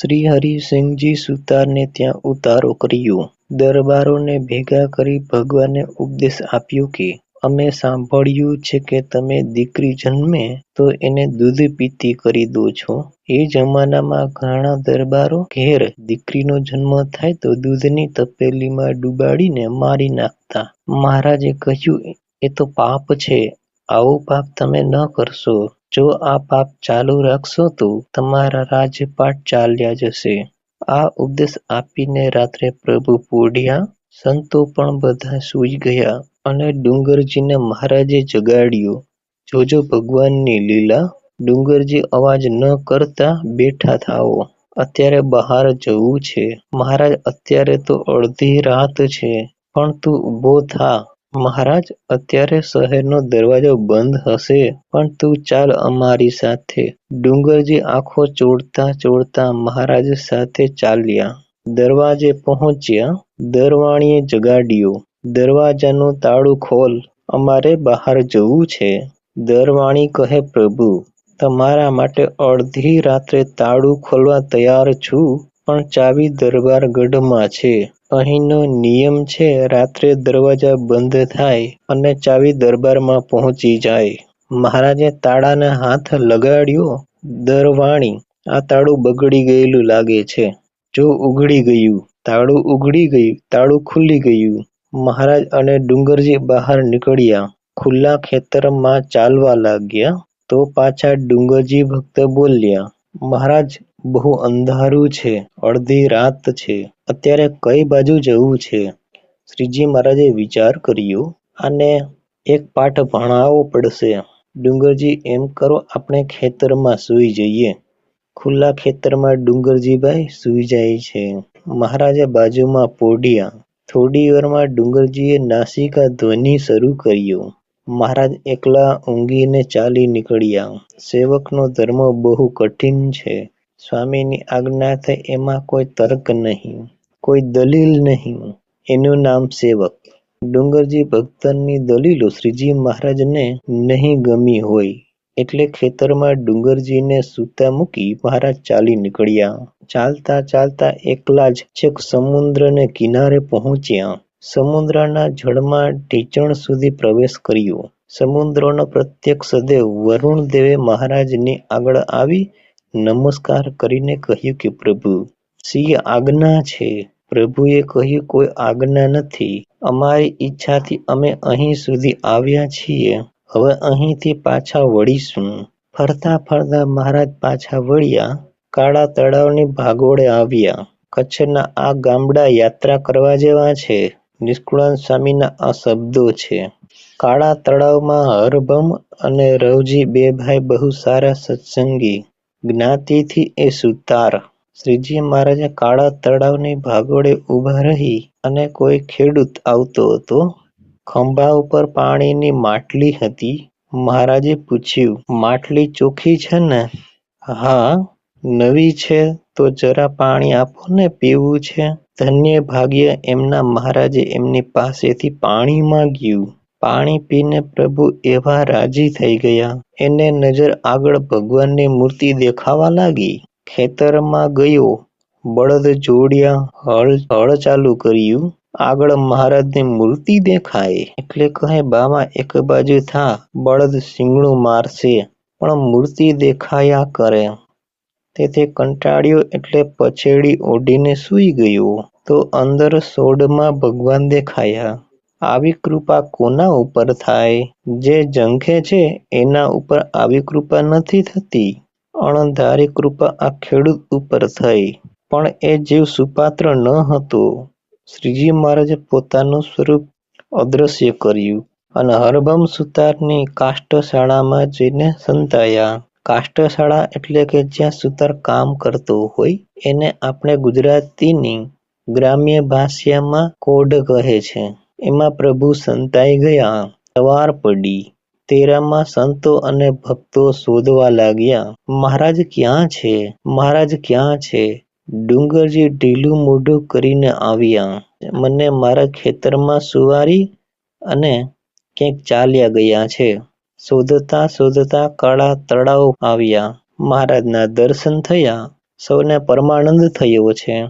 શ્રી હરિસિંહજી સુતારને ત્યાં ઉતારો કર્યો. દરબારોને ભેગા કરી ભગવાને ઉપદેશ આપ્યો કે, અમે સાંભળ્યું છે કે તમે દીકરી જન્મે તો એને દૂધ પીતી કરી દો છો. એ જમાનામાં ઘણા દરબારો ઘેર દીકરીનો જન્મ થાય તો દૂધની તપેલીમાં ડુબાડીને મારી નાખતા. મહારાજે કહ્યું, એ તો પાપ છે. આવો પાપ તમે ન કરશો. જો આ પાપ ચાલુ રાખશો તો તમારા રાજપાટ ચાલ્યા જશે. આ ઉપદેશ આપીને રાત્રે પ્રભુ પોઢ્યા. સંતો પણ બધા સૂઈ ગયા અને ડુંગરજીને મહારાજે જગાડ્યો. જોજો ભગવાનની લીલા! ડુંગરજી અવાજ ન કરતા બેઠા થાઓ. અત્યારે બહાર જવું છે. મહારાજ, અત્યારે તો અડધી રાત છે. પણ તું ઊભો થા. મહારાજ, અત્યારે શહેરનો દરવાજો બંધ હશે, પણ તું ચાલ અમારી સાથે. ડુંગરજી આંખો ચોળતા ચોડતા મહારાજ સાથે ચાલ્યા. દરવાજે પહોંચ્યા. દરવાણીએ જગાડ્યો. દરવાજાનું તાળું ખોલ. અમારે બહાર જવું છે. દરવાણી કહે, પ્રભુ, તમારા માટે અડધી રાત્રે તાળું ખોલવા તૈયાર છું, પણ ચાવી દરબાર ગઢમાં છે. અહીંનો નિયમ છે, રાત્રે દરવાજા બંધ થાય અને ચાવી દરબારમાં પહોંચી જાય. મહારાજે તાળાને હાથ લગાડ્યો. દરવાણી, આ તાળું બગડી ગયેલું લાગે છે. જો ઉઘડી ગયું. તાળું ઉઘડી ગયું. તાળું ખુલી ગયું. મહારાજ અને ડુંગરજી બહાર નીકળ્યા. ખુલ્લા ખેતરમાં ચાલવા લાગ્યા. તો પાછા ડુંગરજી ભક્ત બોલ્યા, મહારાજ બહુ અંધારું છે. અડધી રાત છે. અત્યારે કઈ બાજુ જવું છે? શ્રીજી મહારાજે વિચાર કર્યો, આને એક પાઠ ભણાવવો પડશે. ડુંગરજી, એમ કરો આપણે ખેતરમાં સૂઈ જઈએ. ખુલ્લા ખેતરમાં ડુંગરજીભાઈ સૂઈ જાય છે. મહારાજે બાજુમાં પોડિયા થોડી વારમાં ડુંગરજીએ નાસિકા ધ્વનિ શરૂ કર્યો. મહારાજ એકલા ઊંઘીને ચાલી નીકળ્યા. સેવકનો ધર્મ બહુ કઠિન છે. સ્વામીની આજ્ઞા થઈ એમાં કોઈ તર્ક નહીં. કોઈ દલીલ નહીં. એનું નામ સેવક. ડુંગરજી ભક્તનની દલીલો શ્રીજી મહારાજને નહીં ગમી હોય, એટલે ખેતરમાં ડુંગરજીને સૂતા મૂકી મહારાજ ચાલી નીકળ્યા. ચાલતા ચાલતા એકલા જ છેક સમુદ્રને કિનારે પહોંચ્યા. સમુદ્રના જળમાં ઢીચણ સુધી પ્રવેશ કર્યો. સમુદ્રનો પ્રત્યક્ષ વરુણ દેવે મહારાજની આગળ આવી નમસ્કાર કરીને કહ્યું કે પ્રભુ શી આજ્ઞા છે? પ્રભુએ કહ્યું, કોઈ આજ્ઞા નથી. અમારી ઈચ્છાથી અમે અહીં સુધી આવ્યા છીએ. હવે અહીંથી પાછા વળીશું. ફરતા ફરતા મહારાજ પાછા વળ્યા. કાળા તળાવની ભાગોળે આવ્યા. કચ્છના આ ગામડા યાત્રા કરવા જેવા છે. નિષ્કુળાન સ્વામીના આ શબ્દો છે. કાળા તળાવમાં હરભમ અને રવજી બે ભાઈ બહુ સારા સત્સંગી. જ્ઞાતિથી એ સુતાર. શ્રીજી મહારાજે કાળા તળાવની ભાગોળે ઊભા રહી અને કોઈ ખેડૂત આવતો હતો. ખંભા ઉપર પાણીની માટલી હતી. મહારાજે પૂછ્યું, માટલી ચોખ્ખી છે ને? હા, નવી છે, તો જરા પાણી આપો ને પીવું છે. ધન્ય ભાગ્ય એમના મહારાજે એમની પાસેથી પાણી માંગ્યું. પાણી પીને પ્રભુ એવા રાજી થઈ ગયા. એને નજર આગળ ભગવાનની મૂર્તિ દેખાવા લાગી. ખેતરમાં ગયો. બળદ જોડ્યા. હળ હળ ચાલુ કર્યું. આગળ મહારાજની મૂર્તિ દેખાય એટલે કહે, બામાં, એક બાજુ થા બળદ શિંગડું મારશે પણ મૂર્તિ દેખાયા કરે. તેથી કંટાળ્યો એટલે પછેડી ઓઢીને સૂઈ ગયો. તો અંદર સોડમાં ભગવાન દેખાયા. આવી કૃપા કોના ઉપર થાય? જે ઝંખે છે, એના ઉપર આવી કૃપા નથી થતી. અણધારી કૃપા આ ખેડૂત ઉપર થઈ. પણ એ જીવ સુપાત્ર ન હતો. શ્રીજી મહારાજે પોતાનું સ્વરૂપ અદ્રશ્ય કર્યું અને હરભમ સુતારની કાષ્ઠશાળામાં જઈને સંતાયા. કાષ્ઠશાળા એટલે કે જ્યાં સુતાર કામ કરતો હોય, એને આપણે ગુજરાતીની ગ્રામ્ય ભાષામાં કોઢ કહે છે. એમાં પ્રભુ સંતાઈ ગયા. સવાર પડી. તેરામાં સંતો અને ભક્તો શોધવા લાગ્યા. મહારાજ ક્યાં છે? મહારાજ ક્યાં છે? ડુંગરજી ઢીલું મોઢું કરીને આવ્યા. મને મારા ખેતરમાં સુવારી અને ક્યાંક ચાલ્યા ગયા છે. શોધતા શોધતા કાળા તળાવ આવ્યા. મહારાજના દર્શન થયા. સૌને પરમાનંદ થયો છે